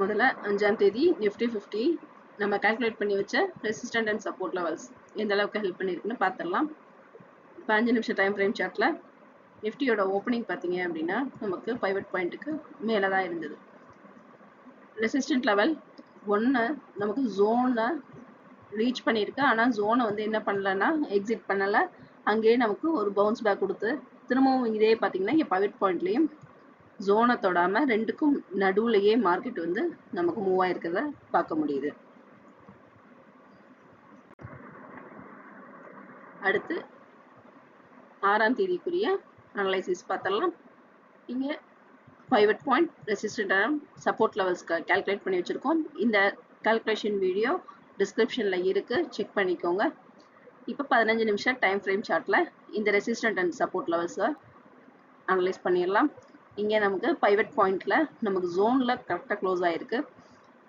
முதல்ல அஞ்சாம் தேதி நிஃப்டி ஃபிஃப்டி நம்ம கால்குலேட் பண்ணி வச்ச ரெசிஸ்டன்ட் அண்ட் சப்போர்ட் லெவல்ஸ் எந்த அளவுக்கு ஹெல்ப் பண்ணியிருக்குன்னு பார்த்துடலாம் இப்போ அஞ்சு நிமிஷம் டைம் ஃப்ரேம் சார்ட்டில் நிஃப்டியோட ஓப்பனிங் பார்த்தீங்க அப்படின்னா நமக்கு பைவட் பாயிண்ட்டுக்கு மேலே தான் இருந்தது. ரெசிஸ்டன்ட் லெவல் ஒன்று நமக்கு ஜோனை ரீச் பண்ணியிருக்கு ஆனால் ஜோனை வந்து என்ன பண்ணலன்னா எக்ஸிட் பண்ணலை. அங்கேயே நமக்கு ஒரு பவுன்ஸ் பேக் கொடுத்து திரும்பவும் இதே பார்த்தீங்கன்னா இங்கே பைவட் பாயிண்ட்லேயும் ஜோனை தொடாமல் ரெண்டுக்கும் நடுவுலையே மார்க்கெட் வந்து நமக்கு மூவ் ஆயிருக்கிறத பார்க்க முடியுது. அடுத்து ஆறாம் தேதிக்குரிய அனலைசிஸ் பார்த்தலாம் இங்கே pivot point resistant support levels calculate பண்ணி வச்சுருக்கோம். இந்த கால்குலேஷன் வீடியோ டிஸ்கிரிப்ஷனில் இருக்குது செக் பண்ணிக்கோங்க. இப்போ பதினஞ்சு நிமிஷம் டைம் ஃப்ரேம் சார்ட்டில் இந்த ரெசிஸ்டன்ட் அண்ட் சப்போர்ட் லெவல்ஸை அனலைஸ் பண்ணிடலாம். இங்கே நமக்கு பைவட் பாயிண்டில் நமக்கு ஜோனில் கரெக்டாக க்ளோஸ் ஆகிருக்கு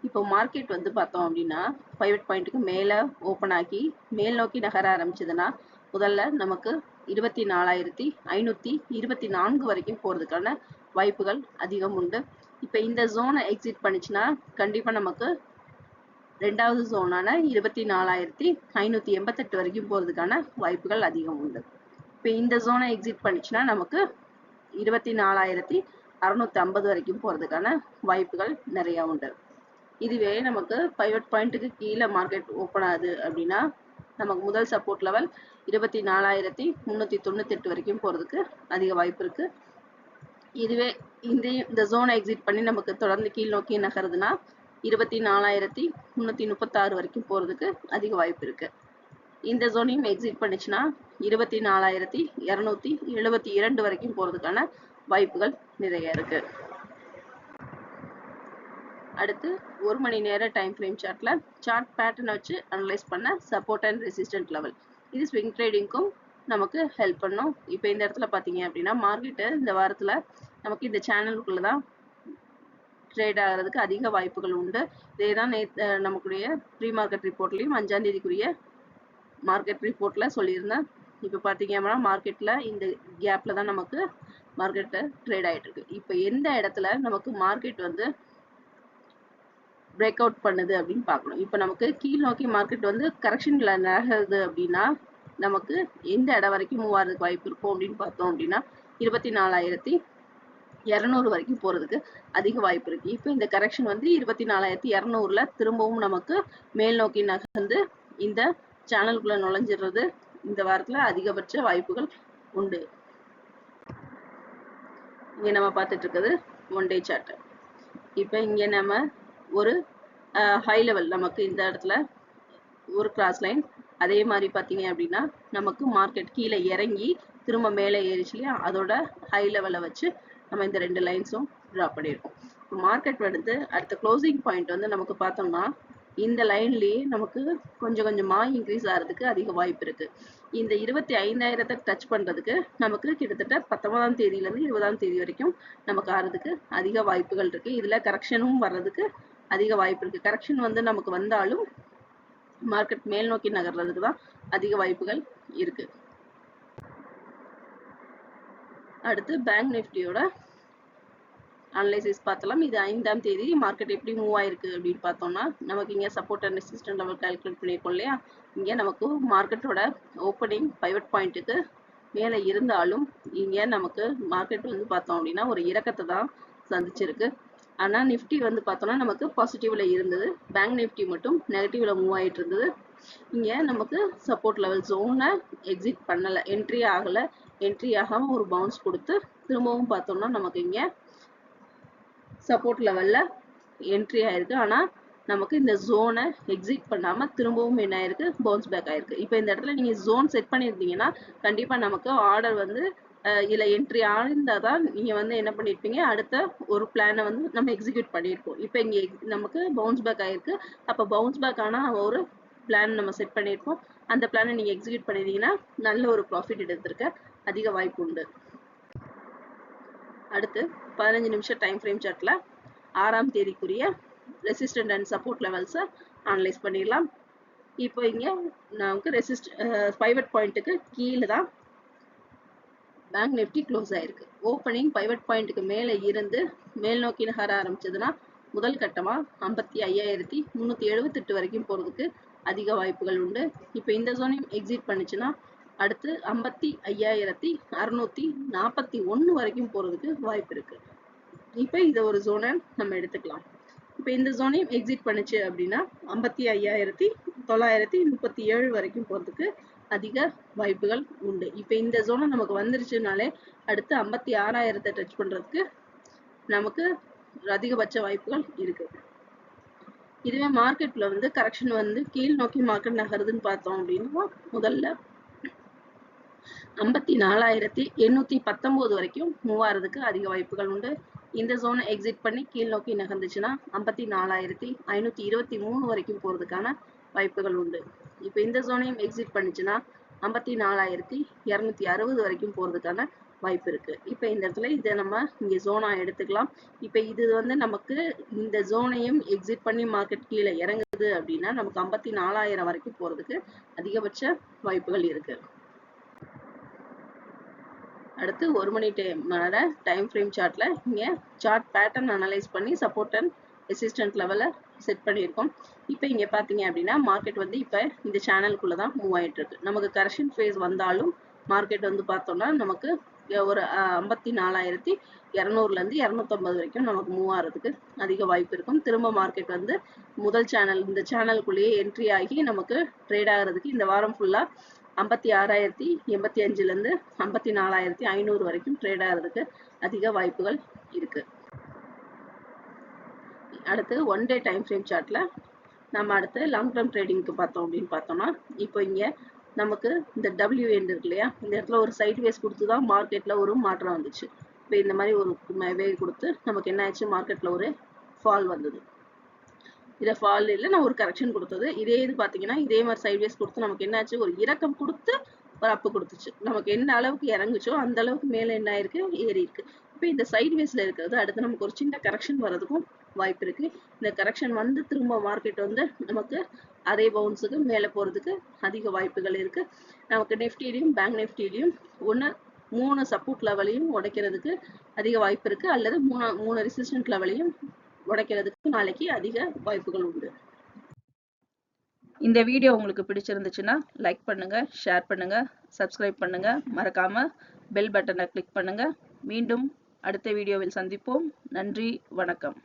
இப்போ மார்க்கெட் வந்து பார்த்தோம் அப்படின்னா பைவட் பாயிண்ட்டுக்கு மேலே ஓப்பன் ஆகி மேல் நோக்கி நகர ஆரம்பிச்சதுன்னா முதல்ல நமக்கு இருபத்தி நாலாயிரத்தி ஐநூற்றி இருபத்தி நான்கு வரைக்கும் போகிறதுக்கான வாய்ப்புகள் அதிகம் உண்டு. இப்போ இந்த ஜோனை எக்ஸிட் பண்ணிச்சுன்னா கண்டிப்பாக நமக்கு ரெண்டாவது ஜோனான இருபத்தி நாலாயிரத்தி ஐநூற்றி எண்பத்தெட்டு வரைக்கும் போகிறதுக்கான வாய்ப்புகள் அதிகம் உண்டு. இப்போ இந்த ஜோனை எக்ஸிட் பண்ணிச்சுன்னா நமக்கு இருபத்தி நாலாயிரத்தி அறுநூத்தி ஐம்பது வரைக்கும் போகிறதுக்கான வாய்ப்புகள் நிறையா உண்டு. இதுவே நமக்கு பைவட் பாயிண்ட்டுக்கு கீழே மார்க்கெட் ஓப்பன் ஆகுது அப்படின்னா நமக்கு முதல் சப்போர்ட் லெவல் இருபத்தி நாலாயிரத்தி முந்நூற்றி தொண்ணூத்தெட்டு வரைக்கும் போகிறதுக்கு அதிக வாய்ப்பு இருக்குது இதுவே இந்த இந்த ஜோனை எக்ஸிட் பண்ணி நமக்கு தொடர்ந்து கீழ் நோக்கி நகருதுன்னா இருபத்தி நாலாயிரத்தி முந்நூற்றி முப்பத்தாறு வரைக்கும் போகிறதுக்கு அதிக வாய்ப்பு இருக்குது இந்த ஜோனையும் எக்ஸிட் பண்ணிச்சுன்னா இருபத்தி நாலாயிரத்தி இரநூத்தி எழுபத்தி இரண்டு வரைக்கும் போகிறதுக்கான வாய்ப்புகள் நிறைய இருக்கு. அடுத்து ஒரு மணி நேர டைம் ஃப்ரேம் சார்ட்ல சார்ட் பேட்டர்ன் வச்சு அனலைஸ் பண்ண சப்போர்ட் அண்ட் ரெசிஸ்டன்ட் லெவல் இது ஸ்விங் ட்ரேடிங்க்கும் நமக்கு ஹெல்ப் பண்ணும். இப்போ இந்த இடத்துல பார்த்தீங்க அப்படின்னா மார்க்கெட்டு இந்த வாரத்தில் நமக்கு இந்த சேனலுக்குள்ள தான் ட்ரேட் ஆகிறதுக்கு அதிக வாய்ப்புகள் உண்டு. இதே தான் நேற்று நமக்குடைய ப்ரீ மார்க்கெட் ரிப்போர்ட்லேயும் அஞ்சாம் தேதிக்குரிய மார்க்கெட் ரிப்போர்ட்டில் சொல்லியிருந்தேன். இப்போ பார்த்தீங்க அப்படின்னா மார்க்கெட்டில் இந்த கேப்பில் தான் நமக்கு மார்க்கெட்டு ட்ரேட் ஆயிட்டு இருக்கு. இப்போ எந்த இடத்துல நமக்கு மார்க்கெட் வந்து பிரேக் அவுட் பண்ணுது அப்படின்னு பார்க்கணும். இப்போ நமக்கு கீழ் நோக்கி மார்க்கெட் வந்து கரெக்ஷனில் நகருது அப்படின்னா நமக்கு எந்த இடம் வரைக்கும் மூவ் ஆகிறதுக்கு வாய்ப்பு இருக்கும் அப்படின்னு பார்த்தோம் அப்படின்னா இருபத்தி நாலாயிரத்தி இரநூறு வரைக்கும் போகிறதுக்கு அதிக வாய்ப்பு இருக்குது இப்போ இந்த கரெக்ஷன் வந்து இருபத்தி நாலாயிரத்தி இரநூறுல திரும்பவும் நமக்கு மேல் நோக்கி நகர்ந்து இந்த சேனலுக்குள்ளே நுழைஞ்சிடுறது. இந்த வாரத்தில் அதிகபட்ச வாய்ப்புகள் உண்டு. இங்கே நம்ம பார்த்துட்டு இருக்கிறது ஒன் டே சார்ட் இப்போ இங்கே நம்ம ஒரு ஹை லெவல் நமக்கு இந்த இடத்துல ஒரு கிராஸ் லைன் அதே மாதிரி பார்த்தீங்க அப்படின்னா நமக்கு மார்க்கெட் கீழே இறங்கி திரும்ப மேலே ஏறிச்சு இல்லையா? அதோட ஹை லெவலை வச்சு நம்ம இந்த ரெண்டு லைன்ஸும் ட்ரா பண்ணியிருக்கோம் இப்போ மார்க்கெட் வந்து அடுத்த க்ளோசிங் பாயிண்ட் வந்து நமக்கு பார்த்தோம்னா இந்த லைன்லேயே நமக்கு கொஞ்சம் கொஞ்சமாக இன்க்ரீஸ் ஆகிறதுக்கு அதிக வாய்ப்பு இருக்குது இந்த இருபத்தி ஐந்தாயிரத்தை டச் பண்ணுறதுக்கு நமக்கு கிட்டத்தட்ட பத்தொன்பதாம் தேதியிலேருந்து இருபதாம் தேதி வரைக்கும் நமக்கு ஆகிறதுக்கு அதிக வாய்ப்புகள் இருக்குது இதில் கரெக்ஷனும் வர்றதுக்கு அதிக வாய்ப்பு இருக்குது கரெக்ஷன் வந்து நமக்கு வந்தாலும் மார்க்கெட் மேல் நோக்கி நகர்றதுக்கு தான் அதிக வாய்ப்புகள் இருக்குது அடுத்து பேங்க் நிஃப்டியோட அனலைசிஸ் பார்த்தலாம். இது ஐந்தாம் தேதி மார்க்கெட் எப்படி மூவ் ஆயிருக்கு அப்படின்னு பார்த்தோம்னா நமக்கு இங்கே support and resistant level calculate பண்ணியிருக்கோம் இல்லையா? இங்கே நமக்கு மார்க்கெட்டோட ஓப்பனிங் பைவட் பாயிண்ட்டுக்கு மேலே இருந்தாலும் இங்கே நமக்கு மார்க்கெட் வந்து பார்த்தோம் அப்படின்னா ஒரு இறக்கத்தை தான் சந்திச்சிருக்கு. ஆனால் நிஃப்டி வந்து பார்த்தோம்னா நமக்கு பாசிட்டிவில் இருந்தது. பேங்க் நிஃப்டி மட்டும் நெகட்டிவில் மூவ் ஆகிட்டு இருந்தது. இங்கே நமக்கு சப்போர்ட் லெவல் ஜோனை எக்ஸிட் பண்ணலை. என்ட்ரி ஆகலை. என்ட்ரி ஆகாமல் ஒரு பவுன்ஸ் கொடுத்து திரும்பவும் பார்த்தோம்னா நமக்கு இங்கே சப்போர்ட் லெவலில் என்ட்ரி ஆயிருக்கு. ஆனால் நமக்கு இந்த ஜோனை எக்ஸிட் பண்ணாமல் திரும்பவும் என்ன ஆயிருக்கு பவுன்ஸ் பேக் ஆயிருக்கு. இப்போ இந்த இடத்துல நீங்கள் ஜோன் செட் பண்ணியிருந்தீங்கன்னா கண்டிப்பாக நமக்கு ஆர்டர் வந்து இதில் என்ட்ரி ஆயிருந்தால் தான் நீங்கள் வந்து என்ன பண்ணியிருப்பீங்க அடுத்த ஒரு பிளானை வந்து நம்ம எக்ஸிக்யூட் பண்ணியிருப்போம் இப்போ இங்கே நமக்கு பவுன்ஸ் பேக் ஆயிருக்கு. அப்போ பவுன்ஸ் பேக் ஆனால் ஒரு பிளான் நம்ம செட் பண்ணியிருப்போம் அந்த பிளானை நீங்கள் எக்ஸிக்யூட் பண்ணியிருந்தீங்கன்னா நல்ல ஒரு ப்ராஃபிட் எடுத்திருக்க அதிக வாய்ப்பு உண்டு. அடுத்து பதினஞ்சு நிமிஷம் டைம் ஃப்ரேம் சார்ட்டில் ஆறாம் தேதிக்குரிய ரெசிஸ்டன்ட் அண்ட் சப்போர்ட் லெவல்ஸை அனலைஸ் பண்ணிடலாம். இப்போ இங்கே நமக்கு ரெசிஸ்ட் பைவட் பாயிண்ட்டுக்கு கீழே தான் பேங்க் நிஃப்டி க்ளோஸ் ஆயிருக்கு. ஓப்பனிங் பைவட் பாயிண்ட்டுக்கு மேலே இருந்து மேல் நோக்கி நகர ஆரம்பிச்சதுன்னா முதல் கட்டமாக ஐம்பத்தி ஐயாயிரத்தி முந்நூற்றி எழுபத்தெட்டு வரைக்கும் போகிறதுக்கு அதிக வாய்ப்புகள் உண்டு. இப்போ இந்த ஜோனையும் எக்ஸிட் பண்ணுச்சுன்னா அடுத்து ஐம்பத்தி ஐயாயிரத்தி அறுநூத்தி நாற்பத்தி ஒன்று வரைக்கும் போகிறதுக்கு வாய்ப்பு இருக்கு. இப்போ இதை ஒரு ஜோனை நம்ம எடுத்துக்கலாம். இப்போ இந்த ஜோனையும் எக்ஸிட் பண்ணுச்சு அப்படின்னா ஐம்பத்தி ஐயாயிரத்தி தொள்ளாயிரத்தி முப்பத்தி ஏழு வரைக்கும் போகிறதுக்கு அதிக வாய்ப்புகள் உண்டு. இப்போ இந்த ஜோனை நமக்கு வந்துருச்சுனாலே அடுத்து ஐம்பத்தி ஆறாயிரத்தை டச் பண்ணுறதுக்கு நமக்கு அதிகபட்ச வாய்ப்புகள் இருக்கு. இதுவே மார்க்கெட்ல வந்து கரெக்ஷன் வந்து கீழ் நோக்கி மார்க்கெட் நகருதுன்னு பார்த்தோம் அப்படின்னா முதல்ல ஐம்பத்தி நாலாயிரத்தி எண்ணூத்தி பத்தொன்பது வரைக்கும் மூவ் ஆகிறதுக்கு அதிக வாய்ப்புகள் உண்டு. இந்த ஜோனை எக்ஸிட் பண்ணி கீழ் நோக்கி நகர்ந்துச்சுன்னா ஐம்பத்தி நாலாயிரத்தி ஐநூத்தி இருபத்தி மூணு வரைக்கும் போறதுக்கான வாய்ப்புகள் உண்டு. இப்போ இந்த ஜோனையும் எக்ஸிட் பண்ணுச்சுன்னா ஐம்பத்தி நாலாயிரத்தி இரநூத்தி அறுபது வரைக்கும் போறதுக்கான வாய்ப்பு இருக்கு. இப்போ இந்த இடத்துல இதை நம்ம இங்க ஜோனாக எடுத்துக்கலாம். இப்போ இது வந்து நமக்கு இந்த ஜோனையும் எக்ஸிட் பண்ணி மார்க்கெட் கீழே இறங்குது அப்படின்னா நமக்கு ஐம்பத்தி நாலாயிரம் வரைக்கும் போறதுக்கு அதிகபட்ச வாய்ப்புகள் இருக்கு. அடுத்து ஒரு மணி டைம் டைம் ஃப்ரேம் சார்ட்ல இங்க சார்ட் பேட்டர்ன் அனலைஸ் பண்ணி சப்போர்ட் அண்ட் ரெசிஸ்டன்ட் லெவலை செட் பண்ணியிருக்கோம். இப்போ இங்க பாத்தீங்க அப்படின்னா மார்க்கெட் வந்து இப்போ இந்த சேனலுக்குள்ள தான் மூவ் ஆயிட்டு இருக்கு. நமக்கு கரெக்ஷன் ஃபேஸ் வந்தாலும் மார்க்கெட் வந்து பார்த்தோம்னா நமக்கு ஒரு ஐம்பத்தி நாலாயிரத்தி இரநூறுல இருந்து இரநூத்தம்பது வரைக்கும் நமக்கு மூவ் ஆகிறதுக்கு அதிக வாய்ப்பு இருக்கும். திரும்ப மார்க்கெட் வந்து முதல் சேனல் இந்த சேனலுக்குள்ளேயே என்ட்ரி ஆகி நமக்கு ட்ரேட் ஆகிறதுக்கு இந்த வாரம் ஃபுல்லா ஐம்பத்தி ஆறாயிரத்தி எண்பத்தி அஞ்சுலேருந்து ஐம்பத்தி நாலாயிரத்தி ஐநூறு வரைக்கும் ட்ரேட் ஆகிறதுக்கு அதிக வாய்ப்புகள் இருக்கு. அடுத்து ஒன் டே டைம் ஃப்ரேம் சார்ட்டில் நம்ம அடுத்து லாங் டேர்ம் ட்ரேடிங்க்கு பார்த்தோம் அப்படின்னு பார்த்தோம்னா இப்போ இங்கே நமக்கு இந்த டபிள்யூ எண்ட் இருக்கு இல்லையா? இந்த இடத்துல ஒரு சைட் வேஸ் கொடுத்து தான் மார்க்கெட்டில் ஒரு மாற்றம் வந்துச்சு. இப்போ இந்த மாதிரி ஒரு வே கொடுத்து நமக்கு என்ன ஆச்சு மார்க்கெட்டில் ஒரு ஃபால் வந்தது. இதை ஃபால் இல்லை நான் ஒரு கரெக்ஷன் கொடுத்தது. இதே இது பார்த்தீங்கன்னா இதே மாதிரி சைட்வேஸ் கொடுத்து நமக்கு என்னாச்சு? ஒரு இறக்கம் கொடுத்து ஒரு அப்பு கொடுத்துச்சு. நமக்கு என்ன அளவுக்கு இறங்குச்சோ அந்த அளவுக்கு மேலே என்ன ஆயிருக்கு? ஏறி இருக்கு. இப்போ இந்த சைட்வேஸில் இருக்கிறது அடுத்து நமக்கு ஒரு சின்ன கரெக்ஷன் வர்றதுக்கும் வாய்ப்பு இருக்கு. இந்த கரெக்ஷன் வந்து திரும்ப மார்க்கெட் வந்து நமக்கு அதே பவுன்ஸுக்கு மேலே போகிறதுக்கு அதிக வாய்ப்புகள் இருக்கு. நமக்கு நிஃப்டிலையும் பேங்க் நிஃப்டிலையும் ஒன்று மூணு சப்போர்ட் லெவலையும் உடைக்கிறதுக்கு அதிக வாய்ப்பு இருக்கு. அல்லது மூணு மூணு ரெசிஸ்டன்ட் லெவலையும் உடைக்கிறதுக்கு நாளைக்கு அதிக வாய்ப்புகள் உண்டு. இந்த வீடியோ உங்களுக்கு பிடிச்சிருந்துச்சுன்னா லைக் பண்ணுங்க ஷேர் பண்ணுங்க சப்ஸ்கிரைப் பண்ணுங்க. மறக்காம பெல் பட்டனை கிளிக் பண்ணுங்க. மீண்டும் அடுத்த வீடியோவில் சந்திப்போம். நன்றி வணக்கம்.